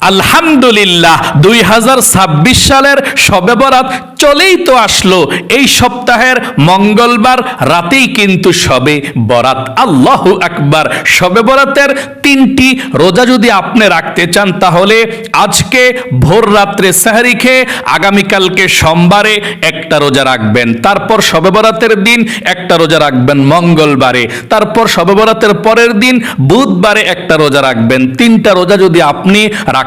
আলহামদুলিল্লাহ, দুই হাজার ছাব্বিশ সালের সবে বরাত চলেই তো আসলো। এই সপ্তাহের মঙ্গলবার রাতেই কিন্তু সবে বরাত। আল্লাহ আকবার। সবে বরাতের তিনটি রোজা যদি আপনি রাখতে চান, তাহলে আজকে ভোর রাত্রে সাহারি খেয়ে আগামীকালকে সোমবারে একটা রোজা রাখবেন। তারপর সবে বরাতের দিন একটা রোজা রাখবেন মঙ্গলবারে। তারপর সবে বরাতের পরের দিন বুধবারে একটা রোজা রাখবেন। তিনটা রোজা যদি আপনি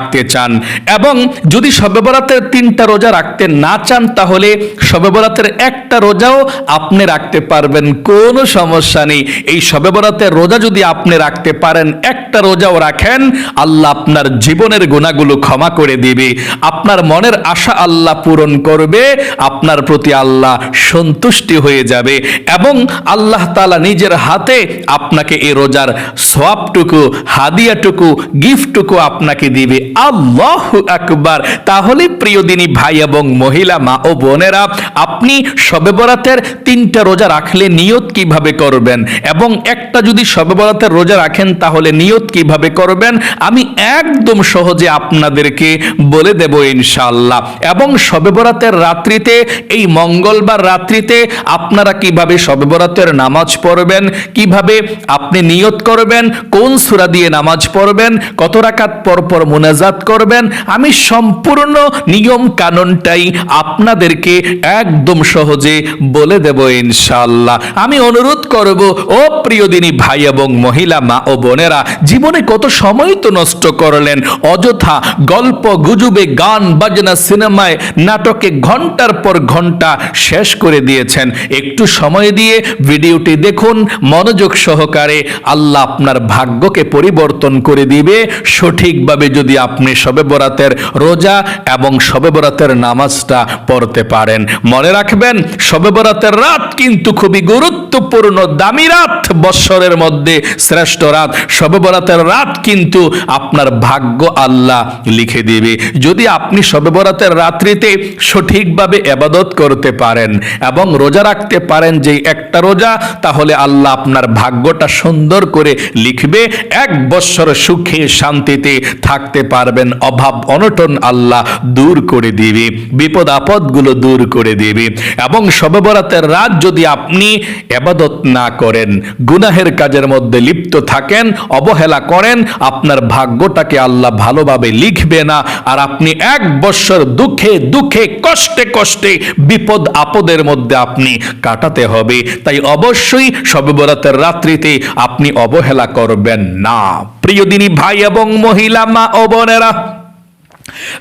রাখতে চান। এবং যদি সবে বরাতের তিনটা রোজা রাখতে না চান, তাহলে সবে বরাতের একটা রোজাও আপনি রাখতে পারবেন, কোনো সমস্যা নেই। এই সবে বরাতের রোজা যদি আপনি রাখতে পারেন, একটা রোজাও রাখেন, আল্লাহ আপনার জীবনের গুণাগুলো ক্ষমা করে দিবে। আপনার মনের আশা আল্লাহ পূরণ করবে, আপনার প্রতি আল্লাহ সন্তুষ্টি হয়ে যাবে। এবং আল্লাহ তালা নিজের হাতে আপনাকে এই রোজার সোয়াবটুকু হাদিয়াটুকু, গিফটটুকু আপনাকে দিবে। আল্লাহ আকবার। তাহলে প্রিয় দিনী ভাই এবং মহিলা, মা ও বোনেরা, আপনি সবে বরাতের তিনটা রোজা রাখলে নিয়ত কীভাবে করবেন? এবং একটা যদি সবে বরাতের রোজা রাখেন, তাহলে নিয়ত কীভাবে করবেন? আমি একদম সহজে আপনাদেরকে বলে দেব ইনশাআল্লাহ। এবং সবে বরাতের রাত্রিতে, এই মঙ্গলবার রাত্রিতে আপনারা কীভাবে সবে বরাতের নামাজ পড়বেন? কীভাবে আপনি নিয়ত করবেন? কোন সূরা দিয়ে নামাজ পড়বেন? কত রাকাত পর পর মুনাজাত করবেন। আমি সম্পূর্ণ নিয়ম কানুনটাই আপনাদেরকে একদম সহজে বলে দেব ইনশাআল্লাহ। আমি অনুরোধ করব, ও প্রিয় দিনী ভাই এবং মহিলা, মা ও বোনেরা, জীবনে কত সময় তো নষ্ট করলেন? অযথা গল্প, গুজবে, গান, বাজনা, সিনেমায় নাটকে ঘণ্টার পর ঘণ্টা শেষ করে দিয়েছেন। একটু সময় দিয়ে ভিডিওটি দেখুন, মনোযোগ সহকারে। আল্লাহ আপনার ভাগ্যকে পরিবর্তন করে দিবে। সঠিকভাবে যদি আপনি সবে বরাতের রোজা এবং সবে বরাতের নামাজটা পড়তে পারেন। মনে রাখবেন, সবে বরাতের রাত কিন্তু খুবই গুরুত্বপূর্ণ, দামি রাত বৎসরের মধ্যে শ্রেষ্ঠ রাত। সবে বরাতের রাত কিন্তু আপনার ভাগ্য আল্লাহ লিখে দিবে। যদি আপনি সবে বরাতের রাত্রিতে সঠিকভাবে এবাদত করতে পারেন এবং রোজা রাখতে পারেন যে একটা রোজা, তাহলে আল্লাহ আপনার ভাগ্যটা সুন্দর করে লিখবে। এক বৎসর সুখে শান্তিতে থাকতে পারবেন, অভাব অনটন আল্লাহ দূর করে দিবে, বিপদ আপদগুলো দূর করে দিবে। এবং সবে বরাতের রাত যদি আপনি এবাদত না করেন, গুনাহের কাজের মধ্যে লিপ্ত থাকেন, অবহেলা করেন, আপনার ভাগ্যটাকে আল্লাহ ভালোভাবে লিখবে না, আর আপনি এক বৎসর দুঃখে দুঃখে, কষ্টে কষ্টে, বিপদ আপদের মধ্যে আপনি কাটাতে হবে। তাই অবশ্যই সবে বরাতের রাত্রিতে আপনি অবহেলা করবেন না। প্রিয় দিনী ভাই এবং মহিলা, মা ও বোনেরা,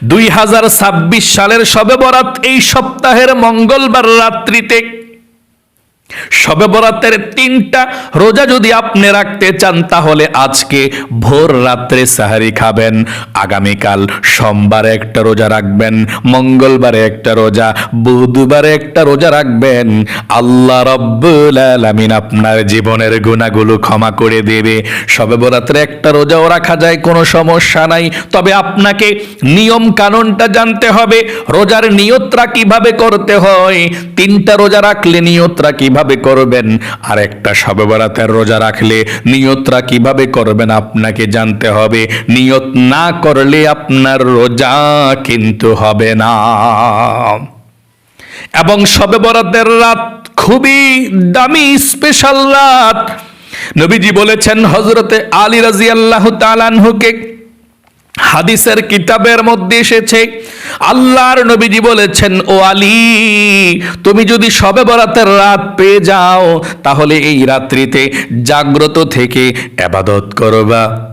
দুই হাজার ছাব্বিশ সালের সবে বরাত এই সপ্তাহের মঙ্গলবার রাত্রিতে সবে বরাতের তিনটা রোজা যদি আপনি রাখতে চান, তাহলে আজকে ভোর রাত্রে সাহারি খাবেন। আগামীকাল সোমবারে একটা রোজা রাখবেন, মঙ্গলবারে একটা রোজা, বুধবারে একটা রোজা রাখবেন। আল্লাহ আলামিন আপনার জীবনের গুণাগুলো ক্ষমা করে দেবে। সবে বরাত্রে একটা রোজাও রাখা যায়, কোনো সমস্যা নাই। তবে আপনাকে নিয়ম কানুনটা জানতে হবে, রোজার নিয়তরা কীভাবে করতে হয়? তিনটা রোজা রাখলে নিয়তরা কীভাবে করবেন? আর একটা সবে বরাতের রোজা রাখলে নিয়তরা কীভাবে করবেন আপনাকে জানতে হবে। নিয়ত না করলে আপনার রোজা কিন্তু হবে না। এবং সবে বরাতের রাত খুবই দামি স্পেশাল রাত। নবীজি বলেছেন হজরতে আলী রাজি আল্লাহ তালানহুকে হাদিসের কিতাবের মধ্যে এসেছে, আল্লাহর নবীজি বলেছেন, ও আলী, তুমি যদি সবে বরাতের রাত পেয়ে যাও, তাহলে এই রাত্রিতে জাগ্রত থেকে এবাদত করবা।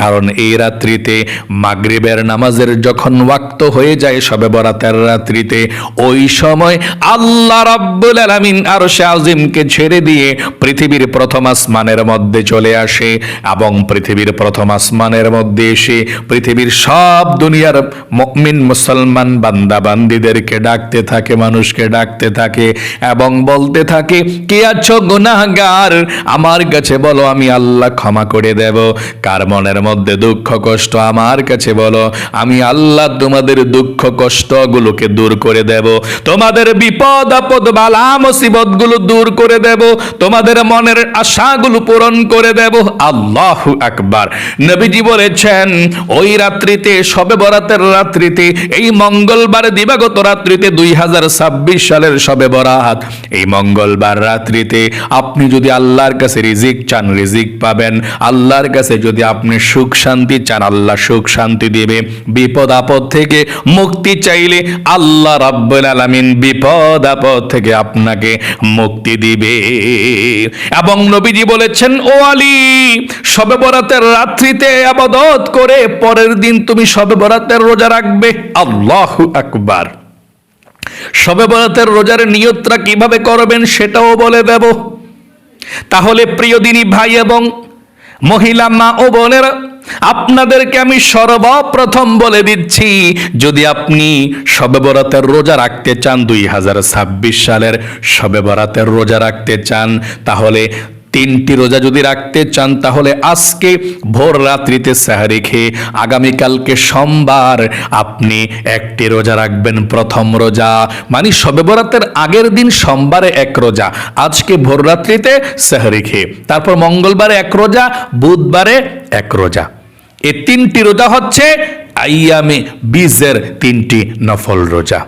কারণ এই রাত্রিতে মাগরিবের নামাজের যখন ওয়াক্ত হয়ে যায়, সবে বরাতের রাত্রিতে ওই সময় আল্লাহ রাব্বুল আলামিন আরশে আজিমকে ছেড়ে দিয়ে পৃথিবীর প্রথম আসমানের মধ্যে চলে আসে এবং পৃথিবীর প্রথম আসমানের মধ্যে এসে পৃথিবীর সব দুনিয়ার মুমিন মুসলমান বান্দা বান্দিদেরকে ডাকতে থাকে, মানুষকে ডাকতে থাকে এবং বলতে থাকে, কে আছো গুনাহগার? আমার কাছে বলো, আমি আল্লাহ ক্ষমা করে দেব। কার মনের মধ্যে দুঃখ, কষ্ট আমার কাছে বলো। আমি আল্লাহ তোমাদের দুঃখ, কষ্টগুলোকে দূর করে দেব। তোমাদের বিপদ, আপদ, বালা মুসিবতগুলো দূর করে দেব। তোমাদের মনের আশাগুলো পূরণ করে দেব। আল্লাহ আকবার। নবীজি বলেছেন, ওই রাত্রিতে, সবে বরাতের রাত্রিতে, এই মঙ্গলবার দিবাগত রাত্রিতে দুই হাজার ছাব্বিশ সালের সবে বরাত। এই মঙ্গলবার রাত্রিতে আপনি যদি আল্লাহর কাছে রিজিক চান, রিজিক পাবেন। আল্লাহর কাছে যদি আপনি সুখ শান্তি চান, আল্লাহ সুখ শান্তি দিবে। বিপদ আপদ থেকে মুক্তি চাইলে আল্লাহ রাব্বুল আলামিন বিপদ আপদ থেকে আপনাকে মুক্তি দিবে। এবং নবীজি বলেছেন, ও আলী, সবে বরাতের রাত্রিতে আবাদত করে পরের দিন তুমি সবে বরাতের রোজা রাখবে। আল্লাহু আকবার। সবে বরাতের রোজার নিয়তটা কীভাবে করবেন সেটাও বলে দেব। তাহলে প্রিয় দিনী ভাই এবং মহিলা মা ও বোনেরা, আপনাদেরকে আমি সর্বপ্রথম বলে দিচ্ছি, যদি আপনি সবে বরাতের রোজা রাখতে চান, দুই হাজার ছাব্বিশ সালের সবে বরাতের রোজা রাখতে চান, তাহলে তিনটি রোজা যদি রাখতে চান, তাহলে আজকে ভোর রাত্রিতে সাহারি খেয়ে আগামীকালকে সোমবার আপনি একটি রোজা রাখবেন। প্রথম রোজা মানে সবে বরাতের আগের দিন সোমবারে এক রোজা। আজকে ভোর রাত্রিতে সাহারি খেয়ে। তারপর মঙ্গলবারে এক রোজা, বুধবারে এক রোজা। এই তিনটি রোজা হচ্ছে আইয়ামে বীজের তিনটি নফল রোজা।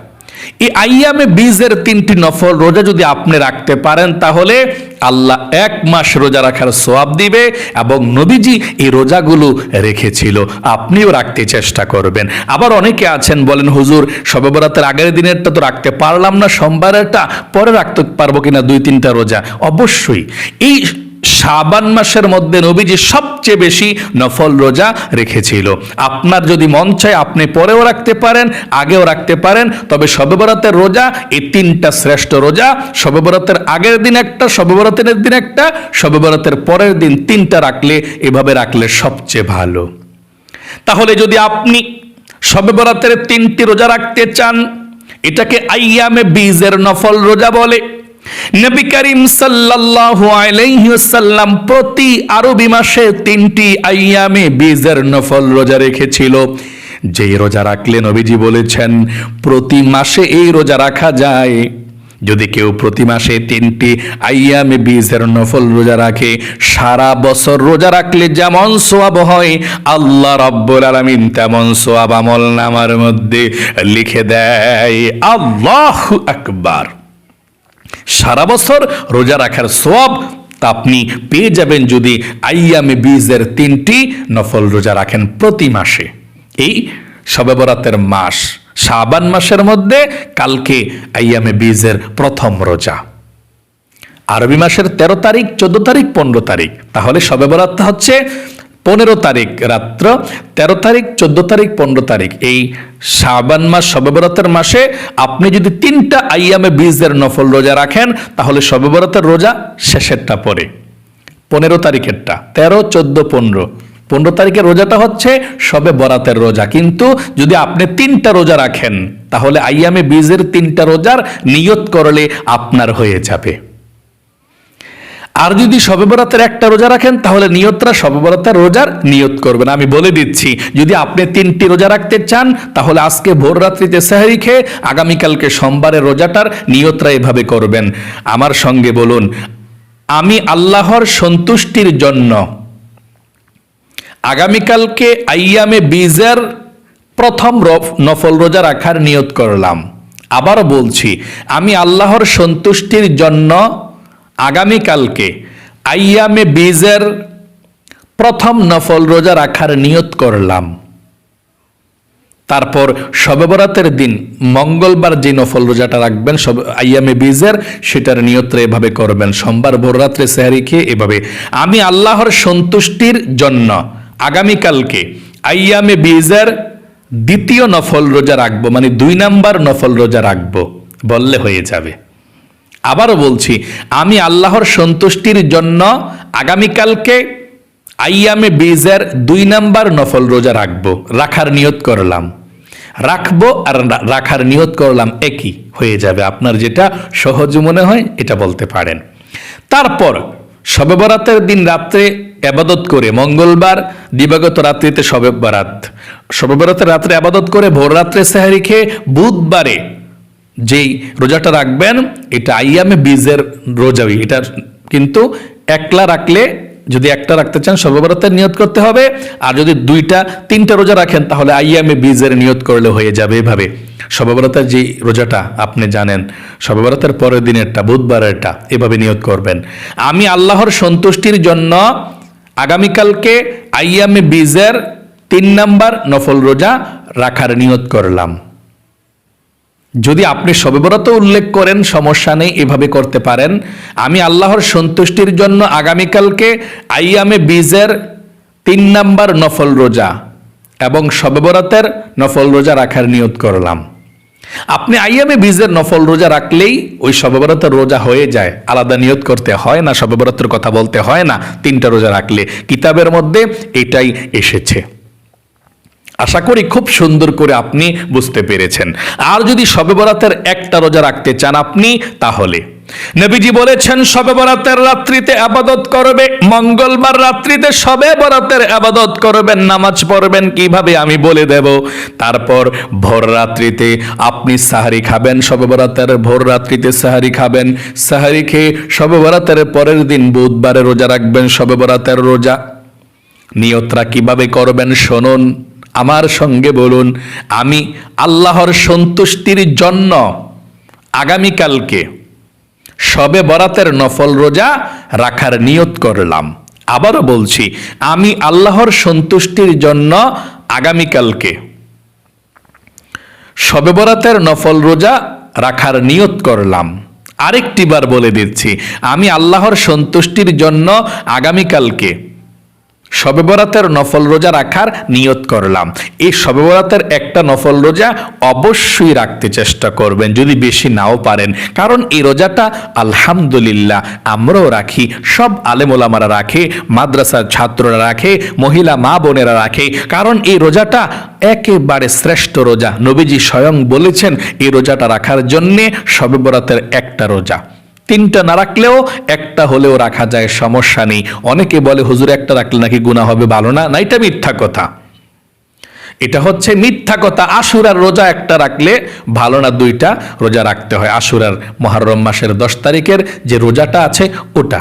এই আইয়ামে বীজের তিনটি নফল রোজা যদি আপনি রাখতে পারেন, তাহলে আল্লাহ এক মাস রোজা রাখার সোয়াব দিবে এবং নবীজি এই রোজাগুলো রেখেছিল। আপনিও রাখতে চেষ্টা করবেন। আবার অনেকে আছেন, বলেন, হুজুর, সবে বরাতের আগের দিনেরটা তো রাখতে পারলাম না, সোমবারেরটা পরে রাখতে পারব কিনা দুই তিনটা রোজা? অবশ্যই। এই শাবান মাসের মধ্যে নবীজি সবচেয়ে বেশি নফল রোজা রেখেছিল। আপনার যদি মন চায় আপনি পরেও রাখতে পারেন, আগেও রাখতে পারেন, তবে শবে বরাতের রোজা, এই তিনটা শ্রেষ্ঠ রোজা শবে বরাতের আগের দিন একটা শবে বরাতের দিন একটা শবে বরাতের পরের দিন তিনটা রাখলে, এভাবে রাখলে সবচেয়ে ভালো। তাহলে যদি আপনি শবে বরাতের তিনটি রোজা রাখতে চান, এটাকে আইয়ামে বীজের নফল রোজা বলে। নবী করিম সাল্লাল্লাহু আলাইহি ওয়াসাল্লাম প্রতি আরবি মাসে তিনটি আইয়ামে বীজের নফল রোজা রেখেছিল। যেই রোজা রাখলে নবীজি বলেছেন, প্রতি মাসে এই রোজা রাখা যায়। যদি কেউ প্রতি মাসে তিনটি আইয়ামে বীজের নফল রোজা রাখে, সারা বছর রোজা রাখলে যেমন সোয়াব হয়, আল্লাহ রব্বুল আলামিন তেমন সোয়াব আমল নামার মধ্যে লিখে দেয়, আল্লাহ আকবার। সারা বছর রোজা রাখার সব তা আপনি পেয়ে যাবেন যদি আইয়ামে বীজের তিনটি নফল রোজা রাখেন প্রতি মাসে। এই শবে বরাতের মাস, শাবান মাসের মধ্যে কালকে আইয়ামে বীজের প্রথম রোজা। আরবি মাসের তেরো তারিখ, চোদ্দ তারিখ, পনেরো তারিখ। তাহলে শবে বরাত হচ্ছে পনেরো তারিখ রাত্র, তেরো তারিখ, চোদ্দ তারিখ, পনেরো তারিখ। এই শাবান মাস শবে বরাতের মাসে আপনি যদি তিনটা আইয়ামে বীজের নফল রোজা রাখেন, তাহলে শবে বরাতের রোজা শেষেরটা পরে। পনেরো তারিখেরটা, তেরো, চোদ্দ, পনেরো। পনেরো তারিখের রোজাটা হচ্ছে সবে বরাতের রোজা। কিন্তু যদি আপনি তিনটা রোজা রাখেন, তাহলে আইয়ামে বীজের তিনটা রোজার নিয়ত করলে আপনার হয়ে যাবে। আর যদি শবে বরাতের একটা রোজা রাখেন, তাহলে নিয়তরা শবে বরাতের রোজার নিয়ত করবেন। আমি বলে দিচ্ছি, যদি আপনি তিনটি রোজা রাখতে চান, তাহলে আজকে ভোর রাত্রিতে সেহারি খেয়ে আগামীকালকে সোমবারের রোজাটার নিয়তরা এভাবে করবেন। আমার সঙ্গে বলুন, আমি আল্লাহর সন্তুষ্টির জন্য আগামীকালকে আইয়ামে বীজের প্রথম নফল রোজা রাখার নিয়ত করলাম। আবারও বলছি, আমি আল্লাহর সন্তুষ্টির জন্য আগামীকালকে আইয়ামে বীজের প্রথম নফল রোজা রাখার নিয়ত করলাম। তারপর শবে বরাতের দিন মঙ্গলবার যে নফল রোজাটা রাখবেন, সব আইয়ামে বীজের, সেটার নিয়ত্রে এভাবে করবেন। সোমবার ভোর রাত্রে সেহারি খেয়ে এভাবে। আমি আল্লাহর সন্তুষ্টির জন্য আগামীকালকে আইয়ামে বীজের দ্বিতীয় নফল রোজা রাখব মানে দুই নাম্বার নফল রোজা রাখব, বললে হয়ে যাবে। আবারও বলছি, আমি আল্লাহর সন্তুষ্টির জন্য আগামীকালকে আইয়ামে বীজের দুই নাম্বার নফল রোজা রাখব, রাখার নিয়ত করলাম। রাখব আর রাখার নিয়ত করলাম একই হয়ে যাবে। আপনার যেটা সহজ মনে হয় এটা বলতে পারেন। তারপর শবে বরাতের দিন রাত্রে আবাদত করে মঙ্গলবার, দিবাগত রাত্রিতে শবে বরাত। শবে বরাতের রাত্রে আবাদত করে ভোর রাত্রে সেহারি খেয়ে বুধবারে যেই রোজাটা রাখবেন, এটা আইয়ামে বীজের রোজাই এটা কিন্তু একলা রাখলে যদি একটা রাখতে চান, সর্বভারতের নিয়ত করতে হবে। আর যদি দুইটা, তিনটা রোজা রাখেন, তাহলে আইয়ামে বীজের নিয়ত করলে হয়ে যাবে এভাবে। সর্বভারতের যে রোজাটা আপনি জানেন, সর্বভারতের পরের দিনেরটা, বুধবারেরটা, এভাবে নিয়ত করবেন। আমি আল্লাহর সন্তুষ্টির জন্য আগামীকালকে আইয়ামে বীজের তিন নাম্বার নফল রোজা রাখার নিয়ত করলাম। যদি আপনি সবেবরত উল্লেখ করেন, সমস্যা নেই, এভাবে করতে পারেন। আমি আল্লাহর সন্তুষ্টির জন্য আগামীকালকে আইয়ামে বীজের তিন নাম্বার নফল রোজা এবং সবেবরাতের নফল রোজা রাখার নিয়ত করলাম। আপনি আইয়ামে বীজের নফল রোজা রাখলেই ওই সবেবরাতের রোজা হয়ে যায়। আলাদা নিয়ত করতে হয় না, সবেবরাতের কথা বলতে হয় না, তিনটা রোজা রাখলে। কিতাবের মধ্যে এটাই এসেছে। আশা করি খুব সুন্দর করে আপনি বুঝতে পেরেছেন। আর যদি শবে বরাতের একটা রোজা রাখতে চান আপনি, তাহলে। নবীজি বলেছেন, শবে বরাতের রাত্রিতে আবাদত করবে, মঙ্গলবার রাত্রিতে শবে বরাতের আবাদত করবেন, নামাজ পড়বেন, কীভাবে আমি বলে দেব? তারপর ভোর রাত্রিতে আপনি সাহারি খাবেন, শবে বরাতের ভোর রাত্রিতে সাহারি খাবেন, সাহারি খেয়ে শবে বরাতের পরের দিন বুধবারে রোজা রাখবেন, শবে বরাতের রোজা। নিয়তরা কীভাবে করবেন, শুনুন। আমার সঙ্গে বলুন, আমি আল্লাহর সন্তুষ্টির জন্য আগামীকালকে সবে বরাতের নফল রোজা রাখার নিয়ত করলাম। আবারও বলছি, আমি আল্লাহর সন্তুষ্টির জন্য আগামীকালকে সবে বরাতের নফল রোজা রাখার নিয়ত করলাম। আরেকটি বার বলে দিচ্ছি, আমি আল্লাহর সন্তুষ্টির জন্য আগামীকালকে শবে বরাতের নফল রোজা রাখার নিয়ত করলাম। এই শবে বরাতের একটা নফল রোজা অবশ্যই রাখতে চেষ্টা করবেন, যদি বেশি নাও পারেন। কারণ এই রোজাটা আলহামদুলিল্লাহ আমরাও রাখি, সব আলেমোলামারা রাখে, মাদ্রাসার ছাত্ররা রাখে, মহিলা মা বোনেরা রাখে। কারণ এই রোজাটা একেবারে শ্রেষ্ঠ রোজা। নবীজি স্বয়ং বলেছেন, এই রোজাটা রাখার জন্যে শবে বরাতের একটা রোজা। তিনটা না রাখলেও একটা হলেও রাখা যায়, সমস্যা নেই। অনেকে বলে, হুজুর, একটা রাখলে নাকি গুণা হবে ভালো না? না, এটা মিথ্যা কথা। এটা হচ্ছে মিথ্যা কথা। আশুরার রোজা একটা রাখলে ভালো না, দুইটা রোজা রাখতে হয়। আশুরার মহারম মাসের দশ তারিখের যে রোজাটা আছে, ওটা।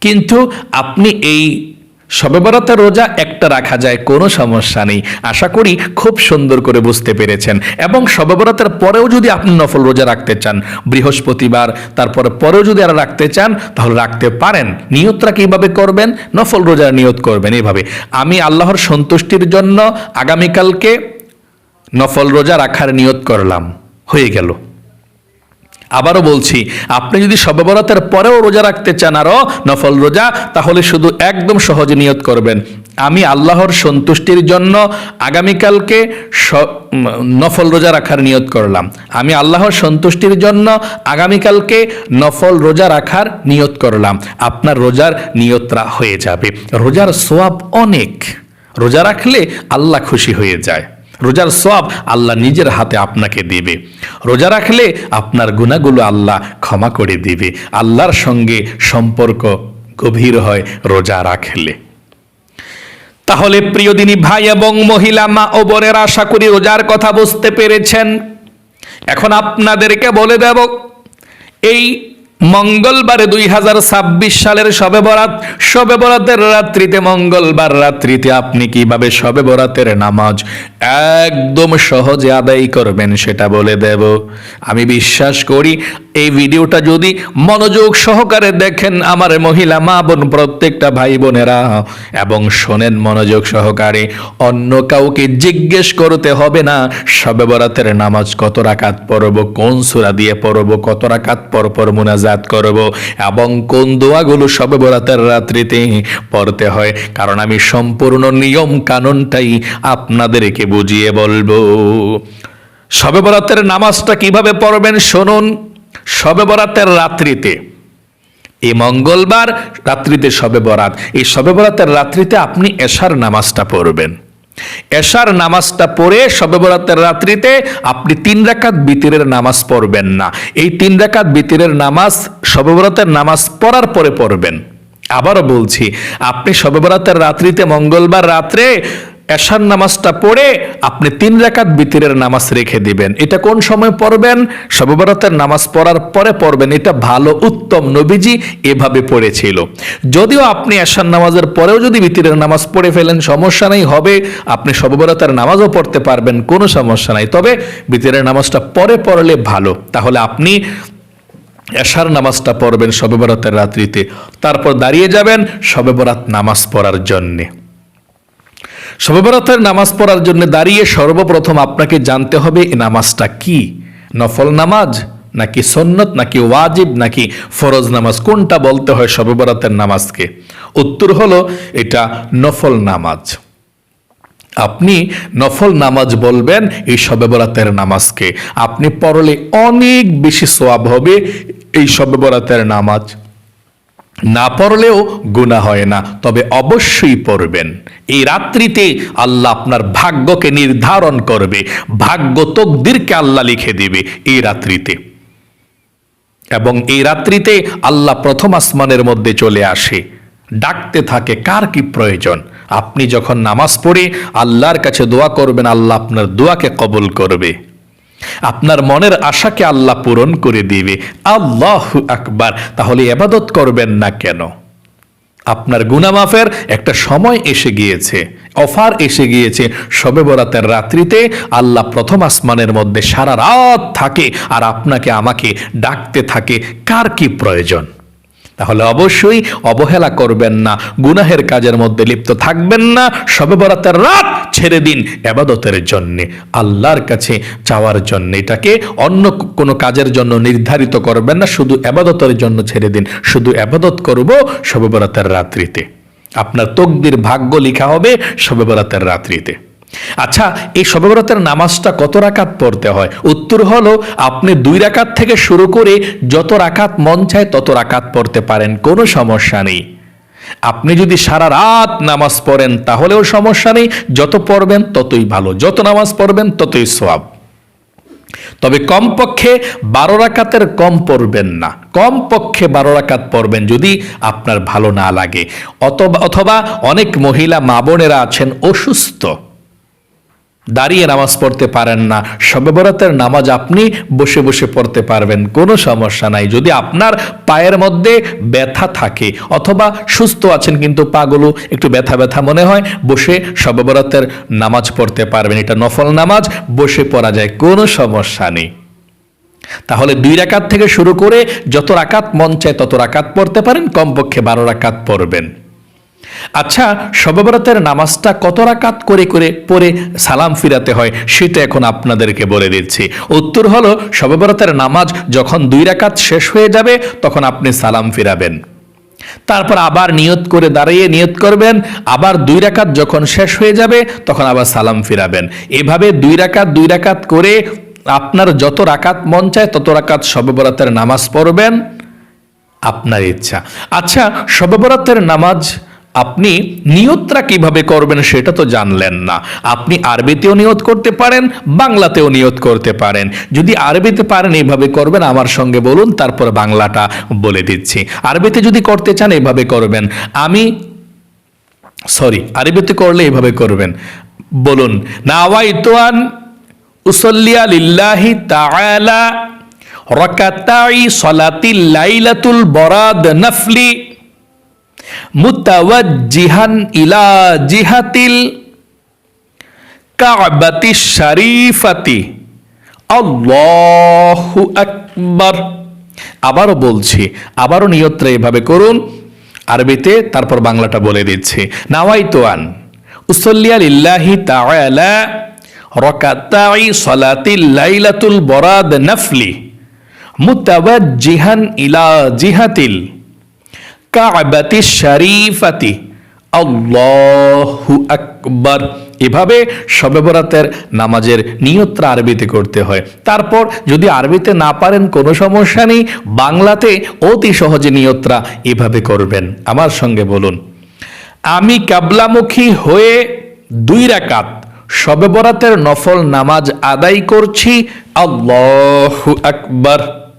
কিন্তু আপনি এই শবে বরাতের রোজা একটা রাখা যায়, কোনো সমস্যা নেই। আশা করি খুব সুন্দর করে বুঝতে পেরেছেন। এবং শবে বরাতের পরেও যদি আপনি নফল রোজা রাখতে চান, বৃহস্পতিবার, তারপরে পরেও যদি আর রাখতে চান, তাহলে রাখতে পারেন। নিয়তটা কীভাবে করবেন? নফল রোজার নিয়ত করবেন এইভাবে আমি আল্লাহর সন্তুষ্টির জন্য আগামীকালকে নফল রোজা রাখার নিয়ত করলাম। হয়ে গেল। আবারও বলছি, আপনি যদি বরাতের পরেও রোজা রাখতে চান আরও নফল রোজা, তাহলে শুধু একদম সহজে নিয়ত করবেন। আমি আল্লাহর সন্তুষ্টির জন্য আগামীকালকে নফল রোজা রাখার নিয়ত করলাম। আমি আল্লাহর সন্তুষ্টির জন্য আগামীকালকে নফল রোজা রাখার নিয়ত করলাম। আপনার রোজার নিয়তরা হয়ে যাবে। রোজার সোয়াব অনেক। রোজা রাখলে আল্লাহ খুশি হয়ে যায়। রোজার সব আল্লাহ নিজের হাতে আপনাকে দেবে। রোজা রাখলে আপনার গুণাগুলো আল্লাহ ক্ষমা করে দেবে। আল্লাহর সঙ্গে সম্পর্ক গভীর হয় রোজা রাখলে। তাহলে প্রিয় দিনী ভাই এবং মহিলা, মা ও বোনের আশা করি রোজার কথা বুঝতে পেরেছেন। এখন আপনাদেরকে বলে দেব, এই মঙ্গলবারে দুই হাজার ছাব্বিশ সালের সবে বরাত। সবে বরাতের রাত্রিতে মঙ্গলবার রাত্রিতে আপনি কীভাবে সবে বরাতের নামাজ একদম সহজে আদায় করবেন সেটা বলে দেব। আমি বিশ্বাস করি এই ভিডিওটা যদি মনোযোগ সহকারে দেখেন আমার মহিলা, মা বোন, প্রত্যেকটা ভাই বোনেরা, এবং শোনেন মনোযোগ সহকারে, অন্য কাউকে জিজ্ঞেস করতে হবে না সবে বরাতের নামাজ কত রাকাত পড়ব, কোন সূরা দিয়ে পড়ব, কত রাকাত পর পর মুনাজাত করব এবং কোন দোয়াগুলো সবে বরাতের রাত্রিতে পড়তে হয়? কারণ আমি সম্পূর্ণ নিয়ম কানুনটাই আপনাদেরকে বুঝিয়ে বলব। সবে বরাতের নামাজটা কীভাবে পড়বেন শুনুন। সবে বরাতের রাত্রিতে, এই মঙ্গলবার রাত্রিতে সবে বরাত, এই সবে বরাতের রাত্রিতে আপনি এশার নামাজটা পড়বেন। এশার নামাজটা পড়ে সবে বরাতের রাত্রিতে আপনি তিন রাকাত বিতিরের নামাজ পড়বেন না। এই তিন রাকাত বিতিরের নামাজ সবে বরাতের নামাজ পড়ার পরে পড়বেন। আবারও বলছি, আপনি সবেবরাতের রাত্রিতে মঙ্গলবার রাত্রে এশার নামাজটা পড়ে আপনি তিন রাকাত বিতিরের নামাজ রেখে দিবেন। এটা কোন সময় পড়বেন? শবে নামাজ পড়ার পরে পড়বেন। এটা ভালো, উত্তম নবীজি এভাবে পড়েছিল। যদিও আপনি এশার নামাজের পরেও যদি বিতিরের নামাজ পড়ে ফেলেন, সমস্যা নেই, হবে। আপনি শবে নামাজও পড়তে পারবেন, কোনো সমস্যা নাই। তবে বিতিরের নামাজটা পরে পড়লে ভালো। তাহলে আপনি এশার নামাজটা পড়বেন বরাতের রাত্রিতে। তারপর দাঁড়িয়ে যাবেন বরাত নামাজ পড়ার জন্যে। শবে বরাতের নামাজ পড়ার জন্য দাঁড়িয়ে সর্বপ্রথম আপনাকে জানতে হবে এই নামাজটা কি? নফল নামাজ নাকি সন্নত, নাকি ওয়াজিব, নাকি ফরজ নামাজ? কোনটা বলতে হয় শবে বরাতের নামাজকে? উত্তর হলো, এটা নফল নামাজ। আপনি নফল নামাজ বলবেন এই শবে বরাতের নামাজকে। আপনি পড়লে অনেক বেশি সোয়াব হবে এই শবে বরাতের নামাজ। না পড়লেও গুণা হয় না, তবে অবশ্যই পড়বেন। এই রাত্রিতে আল্লাহ আপনার ভাগ্যকে নির্ধারণ করবে, ভাগ্য তকদিরকে আল্লাহ লিখে দিবে এই রাত্রিতে। এবং এই রাত্রিতে আল্লাহ প্রথম আসমানের মধ্যে চলে আসে। ডাকতে থাকে, কার কি প্রয়োজন? আপনি যখন নামাজ পড়ে, আল্লাহর কাছে দোয়া করবেন, আল্লাহ আপনার দোয়াকে কবুল করবে। আপনার মনের আশাকে আল্লাহ পূরণ করে দিবে। আল্লাহ আকবার। তাহলে এবাদত করবেন না কেন? আপনার গুনামাফের একটা সময় এসে গিয়েছে, অফার এসে গিয়েছে। সবে বরাতের রাত্রিতে আল্লাহ প্রথম আসমানের মধ্যে সারা রাত থাকে আর আপনাকে, আমাকে ডাকতে থাকে। কার কি প্রয়োজন? তাহলে অবশ্যই অবহেলা করবেন না, গুনাহের কাজের মধ্যে লিপ্ত থাকবেন না, শবে বরাতের রাত ছেড়ে দিন এবাদতের জন্যে, আল্লাহর কাছে চাওয়ার জন্য, এটাকে অন্য কোনো কাজের জন্য নির্ধারিত করবেন না, শুধু এবাদতের জন্য ছেড়ে দিন, শুধু এবাদত করব শবে বরাতের রাত্রিতে। আপনার তকদির ভাগ্য লেখা হবে শবে বরাতের রাত্রিতে। আচ্ছা এই শবে নামাজটা কত রাকাত পড়তে হয়? উত্তর হলো, আপনি দুই রাকাত থেকে শুরু করে যত রাকাত মন চায় তত রাকাত পড়তে পারেন, কোনো সমস্যা নেই। আপনি যদি সারা রাত নামাজ পড়েন, তাহলেও সমস্যা নেই, যত পড়বেন ততই ভালো, যত নামাজ পড়বেন ততই সব তবে কমপক্ষে বারো রাকাতের কম পড়বেন না, কমপক্ষে বারো রাকাত পড়বেন যদি আপনার ভালো না লাগে। অথবা অনেক মহিলা মা বোনেরা আছেন অসুস্থ দাঁড়িয়ে নামাজ পড়তে পারেন না। শবে বরাতের নামাজ আপনি বসে বসে পড়তে পারবেন, কোনো সমস্যা নাই। যদি আপনার পায়ের মধ্যে ব্যথা থাকে অথবা সুস্থ আছেন কিন্তু পাগুলো, একটু ব্যথা ব্যথা মনে হয়, বসে শবে বরাতের নামাজ পড়তে পারবেন। এটা নফল নামাজ, বসে পড়া যায়, কোনো সমস্যা নেই। তাহলে দুই রাকাত থেকে শুরু করে যত রাকাত মন চায় তত রাকাত পড়তে পারেন, কমপক্ষে বারো রাকাত পড়বেন। আচ্ছা শববরাতের নামাজটা কত রাকাত করে করে পরে সালাম ফিরাতে হয়, সেটা এখন আপনাদেরকে বলে দিচ্ছি। উত্তর হলো শববরাতের নামাজ যখন দুই রাকাত শেষ হয়ে যাবে, তখন আপনি সালাম ফিরাবেন। তারপর আবার নিয়ত করে দাঁড়িয়ে নিয়ত করবেন, আবার দুই রাকাত যখন শেষ হয়ে যাবে, তখন আবার সালাম ফিরাবেন। এভাবে দুই রাকাত দুই রাকাত করে আপনার যত রাকাত মন চায়, তত রাকাত শববরাতের নামাজ পড়বেন, আপনার ইচ্ছা। আচ্ছা শববরাতের নামাজ আপনি নিয়তটা কীভাবে করবেন সেটা তো জানলেন না। আপনি আরবিতেও নিয়ত করতে পারেন, বাংলাতেও নিয়ত করতে পারেন। যদি আরবিতে পারেন এইভাবে করবেন, আমার সঙ্গে বলুন, তারপর বাংলাটা বলে দিচ্ছি। আরবিতে যদি করতে চান, এইভাবে করবেন। আমি, সরি, আরবিতে করলে এইভাবে করবেন। বলুন, নাওয়াইতুয়ান উসল্লিয়া লিল্লাহি তাআলা রাকাতাই সলাতিল লাইলাতুল বরাদ নফলি মুতাওয়াজ্জিহান ইলা জিহাতিল কাবাতি আল্লাহু আকবার। আবারও বলছি, আবারও নিয়ত্রা এভাবে করুন। আরবিতে তারপর বাংলাটা বলে দিচ্ছি। নাওয়াইতোয়ান, উসল্লিয়া লিল্লাহি তাআলা রকাতাই সলাতিল লাইলাতুল বরাদ নফলি। মুতাওয়াজ্জিহান ইলা জিহাতিল কাবাতি শরীফাতি। আল্লাহু আকবার। এভাবে শবে বরাতের নামাজের নিয়ত্রা আরবিতে করতে হয়। তারপর যদি আরবিতে না পারেন, কোনো সমস্যা নেই, বাংলাতে অতি সহজে নিয়ত্রা এভাবে করবেন। আমার সঙ্গে বলুন, আমি কাবলামুখী হয়ে দুই রাকাত শবে বরাতের নফল নামাজ আদায় করছি, আল্লাহু আকবার।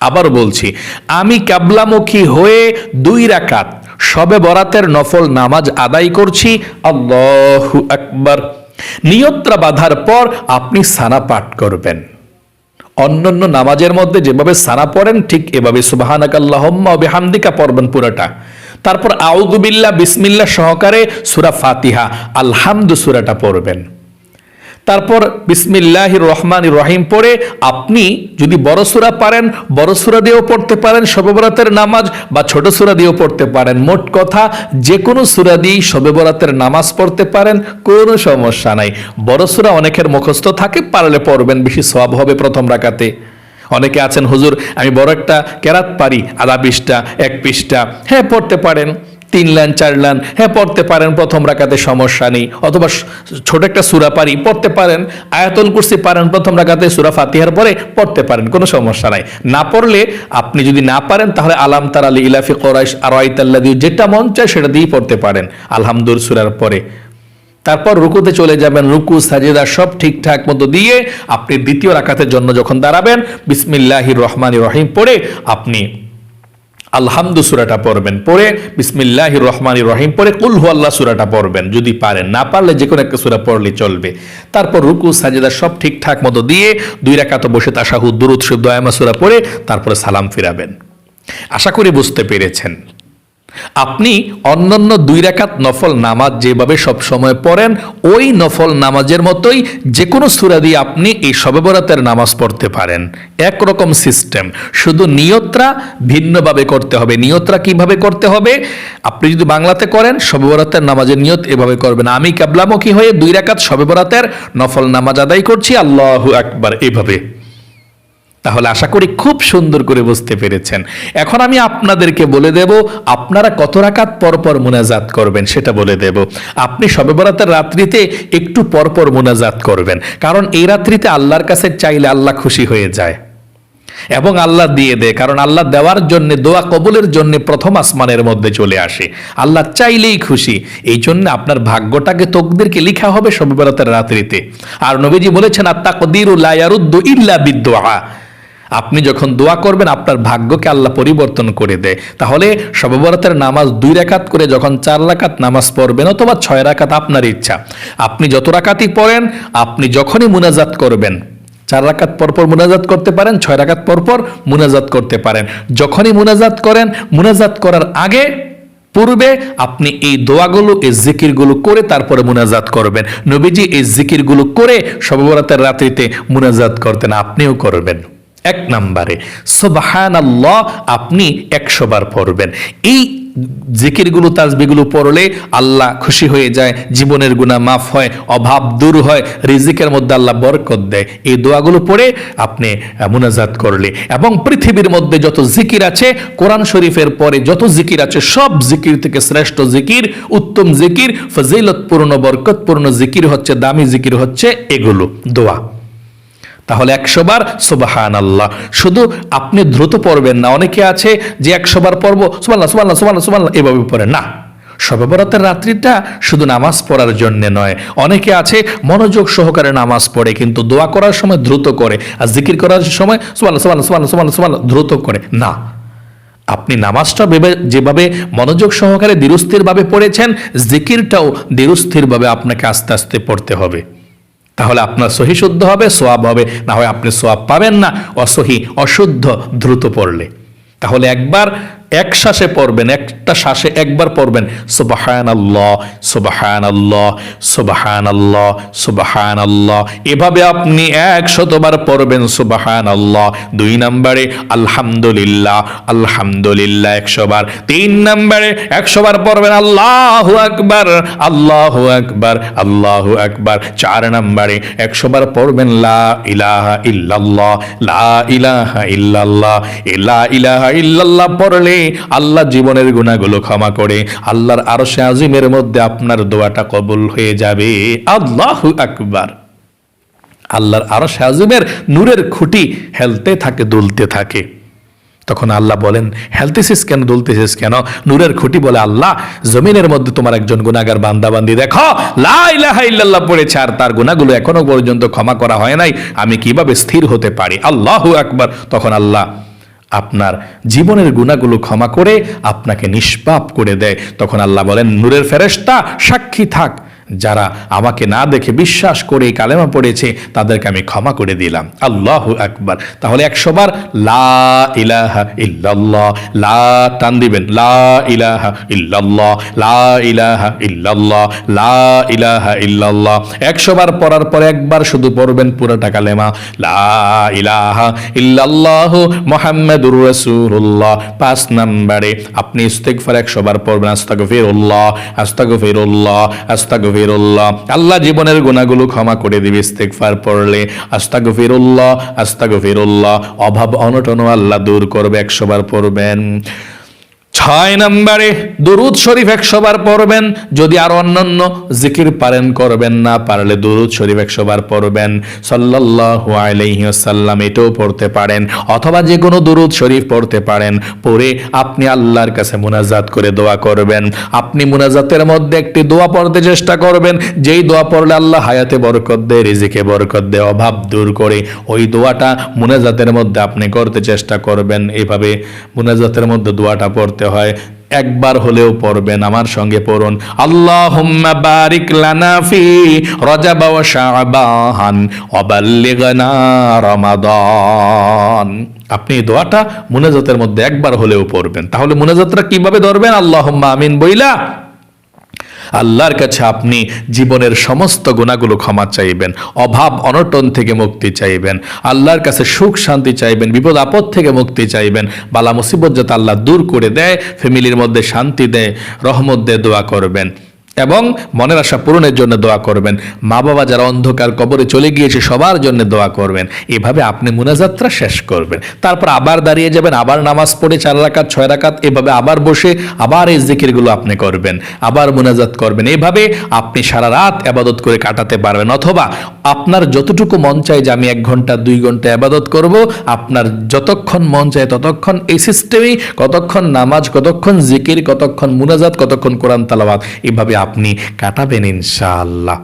আবার বলছি, আমি কাবলামুখী হয়ে দুই রাকাত সবে বরাতের নফল নামাজ আদায় করছি, আল্লাহু আকবার। নিয়ত্রা বাঁধার পর আপনি সানা পাঠ করবেন। অন্যান্য নামাজের মধ্যে যেভাবে সানা পড়েন, ঠিক এভাবে সুবাহানাকাল্লাহম্মা পড়বেন পুরোটা। তারপর আউদুবিল্লাহ বিসমিল্লা সহকারে সুরা ফাতিহা, আলহামদু সুরাটা পড়বেন। তারপর বিসমিল্লাহ রহমান রহিম পড়ে আপনি যদি বড় সুরা পারেন, বড় সুরা দিয়েও পড়তে পারেন শবে বরাতের নামাজ বা ছোট সুরা দিয়েও পড়তে পারেন। মোট কথা যে কোনো সুরা দিয়েই শবে বরাতের নামাজ পড়তে পারেন, কোনো সমস্যা নাই। বড় সুরা অনেকের মুখস্থ থাকে, পারলে পড়বেন, বেশি সব হবে প্রথম রাকাতে। অনেকে আছেন, হুজুর, আমি বড় একটা কেরাত পারি, আধা পৃষ্ঠা, এক পৃষ্ঠা। হ্যাঁ পড়তে পারেন। তিন লাইন, চার লাইন হ্যাঁ পড়তে পারেন প্রথম রাকাতে সমস্যা নেই। অথবা ছোট একটা সুরা পারি, পড়তে পারেন। আয়াতুল কুরসি পারেন প্রথম রাকাতে, সুরা ফাতিহার পরে পড়তে পারেন, কোনো সমস্যা নাই। না পড়লে আপনি যদি না পারেন, তাহলে আলাম তার আলী ইলাফি কোরাইশ আর দিয়ে যেটা মন চায় সেটা দিয়েই পড়তে পারেন, আলহামদুল সুরার পরে। তারপর রুকুতে চলে যাবেন, রুকু, সাজেদা সব ঠিকঠাক মতো দিয়ে আপনি দ্বিতীয় রাকাতের জন্য যখন দাঁড়াবেন, বিসমিল্লাহির রহমান রহিম পড়ে আপনি আলহামদু সুরাটা পড়বেন পরে বিসমিল্লাহ রহমান রহিম পরে কুলহু আল্লাহ সুরাটা পড়বেন, যদি পারেন। না পারলে যে কোনো একটা সুরা পড়লে চলবে। তারপর রুকু, সাজেদা সব ঠিকঠাক মতো দিয়ে দুই রাকাত বসে তাসাহু দুরুদ দয়ামা সুরা পড়ে তারপরে সালাম ফিরাবেন। আশা করি বুঝতে পেরেছেন। আপনি অন্যান্য দুই রাকাত নফল নামাজ যেভাবে সব সময় পড়েন, ওই নফল নামাজের মতোই যে কোনো সুরা দিয়ে আপনি এই শবে বরাতের নামাজ পড়তে পারেন। একরকম সিস্টেম। শুধু নিয়ত্রা ভিন্নভাবে করতে হবে। নিয়ত্রা কীভাবে করতে হবে? আপনি যদি বাংলাতে করেন শবে বরাতের নামাজের নিয়ত এভাবে করবেন। আমি কাবলামুখী হয়ে দুই রাকাত শবে বরাতের নফল নামাজ আদায় করছি। আল্লাহ আকবার। এভাবে। তাহলে আশা করি খুব সুন্দর করে বুঝতে পেরেছেন। এখন আমি আপনাদেরকে বলে দেব, আপনারা কত রাকাত পরপর মোনাজাত করবেন সেটা বলে দেব। আপনি সবে বরাতের রাত্রিতে একটু পরপর মোনাজাত করবেন, কারণ এই রাত্রিতে আল্লাহর কাছে চাইলে আল্লাহ খুশি হয়ে যায়। এবং আল্লাহ দিয়ে দেয়, কারণ আল্লাহ দেওয়ার জন্য, দোয়া কবুলের জন্য প্রথম আসমানের মধ্যে চলে আসে। আল্লাহ চাইলেই খুশি, এই জন্য আপনার ভাগ্যটাকে তকদেরকে লিখা হবে সবে বরাতের রাত্রিতে। আর নবীজি বলেছেন আত্মা কদিরুল্লাহ ইল্লা বিদ্দোয়া আপনি যখন দোয়া করবেন, আপনার ভাগ্যকে আল্লাহ পরিবর্তন করে দেয়। তাহলে সববরাতের নামাজ দুই রাকাত করে যখন চার রাকাত নামাজ পড়বেন অথবা ছয় রাকাত আপনার ইচ্ছা। আপনি যত রাকাতই পড়েন, আপনি যখনই মুনাজাত করবেন, চার রাকাত পরপর মুনাজাত করতে পারেন, ছয় রাকাত পরপর মুনাজাত করতে পারেন। যখনই মুনাজাত করেন, মুনাজাত করার আগে, পূর্বে আপনি এই দোয়াগুলো, এই জিকিরগুলো করে তারপরে মুনাজাত করবেন। নবীজি এই জিকিরগুলো করে সববরাতের রাত্রিতে মুনাজাত করতেন, আপনিও করবেন। এক নম্বরে সোবাহান আল্লাহ আপনি একশো বার পড়বেন। এই জিকিরগুলো, তাজবিগুলো পড়লে আল্লাহ খুশি হয়ে যায়, জীবনের গুণা মাফ হয়, অভাব দূর হয়, রিজিকের মধ্যে আল্লাহ বরকত দেয়। এই দোয়াগুলো পড়ে আপনি মুনাজাত করলে। এবং পৃথিবীর মধ্যে যত জিকির আছে, কোরআন শরীফের পরে যত জিকির আছে, সব জিকির থেকে শ্রেষ্ঠ জিকির, উত্তম জিকির, ফজিলতপূর্ণ, বরকতপূর্ণ জিকির হচ্ছে, দামি জিকির হচ্ছে এগুলো, দোয়া। তাহলে একশো বার সুবাহান আল্লাহ শুধু আপনি দ্রুত পড়বেন না, অনেকে আছে যে একশো বার পড়ব সুবাল্লাহ সুবাল্লাহ সুবাল্লাহ সুবাল্লাহ এভাবে পড়ে না। সবে রাত্রিটা শুধু নামাজ পড়ার জন্য নয়। অনেকে আছে মনোযোগ সহকারে নামাজ পড়ে, কিন্তু দোয়া করার সময় দ্রুত করে, আর জিকির করার সময় সুবাল্লাহ সুবাল্লাহ সুবাল্লাহ সুবাল্লাহ সুবাল্লাহ দ্রুত করে। না। আপনি নামাজটা ভেবে যেভাবে মনোযোগ সহকারে ধীরস্থিরভাবে পড়েছেন, জিকিরটাও ধীরস্থিরভাবে আপনাকে আস্তে আস্তে পড়তে হবে। তাহলে আপনার সহি শুদ্ধ হবে, সোয়াব হবে। না হয় আপনি সোয়াব পাবেন না, অসহি, অশুদ্ধ, দ্রুত পড়লে। তাহলে একবার এক শ্বাসে পড়বেন, একটা শ্বাসে একবার পড়বেন সুবাহান আল্লাহ সুবাহান আল্লাহ সুবাহান আল্লাহ সুবাহান আল্লাহ এভাবে আপনি একশতবার পড়বেন সুবাহান আল্লাহ দুই নম্বরে, আলহামদুলিল্লাহ আলহামদুলিল্লাহ একশো বার তিন নম্বরে একশো বার পড়বেন, আল্লাহ আকবার আল্লাহ আকবার আল্লাহ আকবার। চার নম্বরে একশো বার পড়বেন, লা ইলাহা ইল্লাল্লাহ, লা ইলাহা ইল্লাল্লাহ। লা ইলাহা ইল্লাল্লাহ পড়লে আল্লাহ জীবনের গুণাগুলো ক্ষমা করে, আল্লাহর আরশে আজিমের মধ্যে আপনার দোয়াটা কবুল হয়ে যাবে। আল্লাহ আকবার। আল্লাহর আরশ আজিমের নূরের খুঁটি হেলতে থাকে, দুলতে থাকে। তখন আল্লাহ বলেন, হেলতেছিস কেন, দুলতেছিস কেন? নূরের খুঁটি বলে, আল্লাহ, জমিনের মধ্যে তোমার একজন গুনাগার বান্দাবান্দি, দেখো, লা ইলাহা পড়েছে, আর তার গুনাহগুলো এখনও পর্যন্ত ক্ষমা করা হয় নাই, আমি কীভাবে স্থির হতে পারি? আল্লাহ আকবার। তখন আল্লাহ আপনার জীবনের গুণাগুলো ক্ষমা করে আপনাকে নিষ্পাপ করে দেয়। তখন আল্লাহ বলেন, নূরের ফেরেস্তা সাক্ষী থাক। যারা আমাকে না দেখে বিশ্বাস করে কালেমা পড়েছে, তাদেরকে আমি ক্ষমা করে দিলাম। আল্লাহ আকবার। তাহলে একশো বার লা ইলাহা ইল্লাল্লাহ, লা টান দিবেন। লা ইলাহা ইল্লাল্লাহ, লা ইলাহা ইল্লাল্লাহ, লা ইলাহা ইল্লাল্লাহ। একশো বার পড়ার পর একবার শুধু পড়বেন পুরোটা কালেমা। লা ইলাহা ইল্লাল্লাহ মোহাম্মদুর রাসূলুল্লাহ। পাঁচ নম্বরে আপনি ইস্তেগফার একশো বার পড়বেন আস্তাগফিরুল্লাহ আস্তাগফিরুল্লাহ। আস্তাগফিরুল্লাহ। আল্লাহ জীবনের গুণাগুলো ক্ষমা করে দিবে, ইস্তেগফার পড়লে। আস্তাগফিরুল্লাহ আস্তাগফিরুল্লাহ। অভাব অনটন আল্লাহ দূর করবে একশোবার পড়বেন। ছয় নম্বরে দুরুদ শরীফ একশো বার পড়বেন, যদি আর অন্যান্য জিকির পারেন, করবেন না, পারলে দুরুদ শরীফ একশো বার পড়বেন। সাল্লাল্লাহু আলাইহি ওয়াসাল্লাম এটাও পড়তে পারেন, অথবা যে কোনো দুরুদ শরীফ পড়তে পারেন, পড়ে আপনি আল্লাহর কাছে মুনাজাত করে দোয়া করবেন। আপনি মুনাজাতের মধ্যে একটি দোয়া পড়তে চেষ্টা করবেন, যেই দোয়া পড়লে আল্লাহ হায়াতে বরকত দেয়, রিজিকে বরকত দেয়, অভাব দূর করে ওই দোয়াটা মুনাজাতের মধ্যে আপনি করতে চেষ্টা করবেন। এভাবে মুনাজাতের মধ্যে দোয়াটা পড়তে হয়, একবার হলেও পড়বেন আমার সঙ্গে পড়ুন। আল্লাহ বারিক লানাফি রজা বাবা শাহবাহান অবাল্লিগনা রমাদান। আপনি এই দোয়াটা মুনাজাতের মধ্যে একবার হলেও পড়বেন। তাহলে মুনাজাতটা কীভাবে ধরবেন? আল্লাহ আমিন বইলা আল্লাহর কাছে আপনি জীবনের সমস্ত গুণাগুলো ক্ষমা চাইবেন, অভাব অনটন থেকে মুক্তি চাইবেন, আল্লাহর কাছে সুখ শান্তি চাইবেন, বিপদ আপদ থেকে মুক্তি চাইবেন, বালা মুসিবত যাতে আল্লাহ দূর করে দেয়, ফ্যামিলির মধ্যে শান্তি দেয়, রহমত দেয়, দোয়া করবেন। এবং মনের আশা পূরণের জন্য দোয়া করবেন। মা বাবা যারা অন্ধকার কবরে চলে গিয়েছে, সবার জন্য দোয়া করবেন। এভাবে আপনি মুনাযাত্রা শেষ করবেন। তারপর আবার দাঁড়িয়ে যাবেন, আবার নামাজ পড়ে চার রাকাত, ছয় রাকাত, এভাবে আবার বসে আবার এই জিকিরগুলো আপনি করবেন। আবার মুনাজাত করবেন। এভাবে আপনি সারা রাত আবাদত করে কাটাতে পারবেন। অথবা আপনার যতটুকু মন চায় যে আমি এক ঘণ্টা, দুই ঘণ্টা আবাদত করব, আপনার যতক্ষণ মন চায় ততক্ষণ এই সিস্টেমেই কতক্ষণ নামাজ, কতক্ষণ জিকির, কতক্ষণ মুনাজাত, কতক্ষণ কোরআন তালাবাদ এভাবে আপনি কাটাবেন ইনশাআল্লাহ।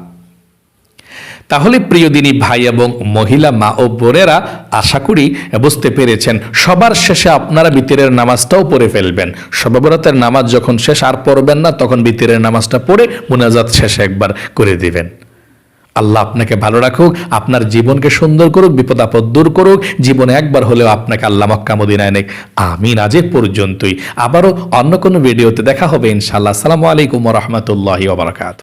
তাহলে প্রিয় দিনী ভাই এবং মহিলা মা ও বোনেরা, আশা করি বুঝতে পেরেছেন, সবার শেষে আপনারা বিতিরের নামাজটাও পড়ে ফেলবেন। সবাবরাতের নামাজ যখন শেষ, আর পড়বেন না, তখন বিতিরের নামাজটা পড়ে মোনাজাত শেষে একবার করে দিবেন। আল্লাহ আপনাকে ভালো রাখুক, আপনার জীবনকে সুন্দর করুক, বিপদ আপদ দূর করুক, জীবনে একবার হলেও আপনাকে আল্লাহ মক্কা মদিনায় নেক। আমিন, আজ পর্যন্তই। আবারও অন্য কোনো ভিডিওতে দেখা হবে ইনশাআল্লাহ। আসসালামু আলাইকুম রহমতুল্লাহি ওবরাকাত